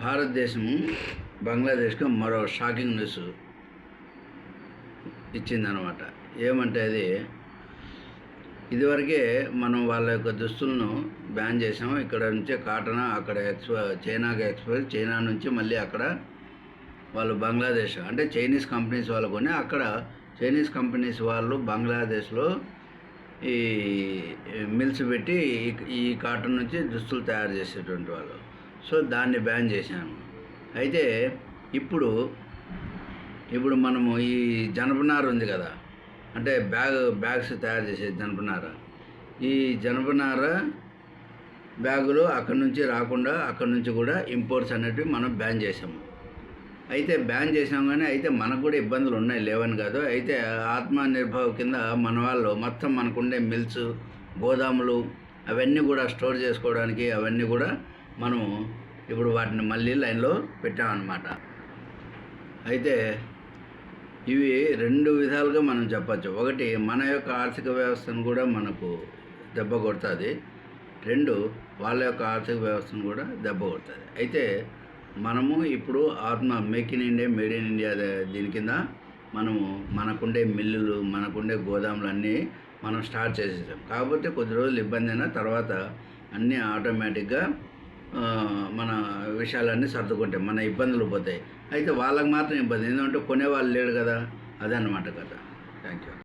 భారతదేశము బంగ్లాదేశ్కు మరో shocking news ఇచ్చిందనమాట ఏమంటే అది ఇదివరకే మనం వాళ్ళ యొక్క దుస్తులను బ్యాన్ చేసాము ఇక్కడ నుంచే కాటన్ అక్కడ ఎక్స్పో చైనాకి ఎక్స్పోర్ట్ చైనా నుంచి మళ్ళీ అక్కడ వాళ్ళు బంగ్లాదేశ్ అంటే చైనీస్ కంపెనీస్ వాళ్ళు కొని అక్కడ చైనీస్ కంపెనీస్ వాళ్ళు బంగ్లాదేశ్లో ఈ మిల్స్ పెట్టి ఈ కాటన్ నుంచి దుస్తులు తయారు చేసేటువంటి వాళ్ళు. సో దాన్ని బ్యాన్ చేశాను. అయితే ఇప్పుడు ఇప్పుడు మనము ఈ జనపనార ఉంది కదా అంటే బ్యాగ్ బ్యాగ్స్ తయారు చేసే జనపనార. ఈ జనపనార బ్యాగులు అక్కడి నుంచి రాకుండా అక్కడి నుంచి కూడా ఇంపోర్ట్స్ అనేటివి మనం బ్యాన్ చేసాము అయితే బ్యాన్ చేసాం కానీ అయితే మనకు కూడా ఇబ్బందులు ఉన్నాయి లేవని కాదు. అయితే ఆత్మనిర్భర్ కింద మన వాళ్ళు మొత్తం మనకుండే మిల్స్ గోదాములు అవన్నీ కూడా స్టోర్ చేసుకోవడానికి అవన్నీ కూడా మనం ఇప్పుడు వాటిని మళ్ళీ లైన్లో పెట్టామన్నమాట. అయితే ఇవి రెండు విధాలుగా మనం చెప్పచ్చు. ఒకటి మన యొక్క ఆర్థిక వ్యవస్థను కూడా మనకు దెబ్బ కొడుతుంది. రెండు వాళ్ళ యొక్క ఆర్థిక వ్యవస్థను కూడా దెబ్బ కొడుతుంది. అయితే మనము ఇప్పుడు ఆత్మ make in India made in India దీని కింద మనము మనకుండే మిల్లులు మనకుండే గోదాములు అన్నీ మనం స్టార్ట్ చేసేసాం. కాకపోతే కొద్ది రోజులు ఇబ్బంది అయినా తర్వాత అన్నీ ఆటోమేటిక్గా మన విషయాలన్నీ సర్దుకుంటాయి మన ఇబ్బందులు పోతాయి. అయితే వాళ్ళకి మాత్రం ఇబ్బంది ఎందుకంటే కొనేవాళ్ళు లేడు కదా అదన్నమాట కథ. Thank you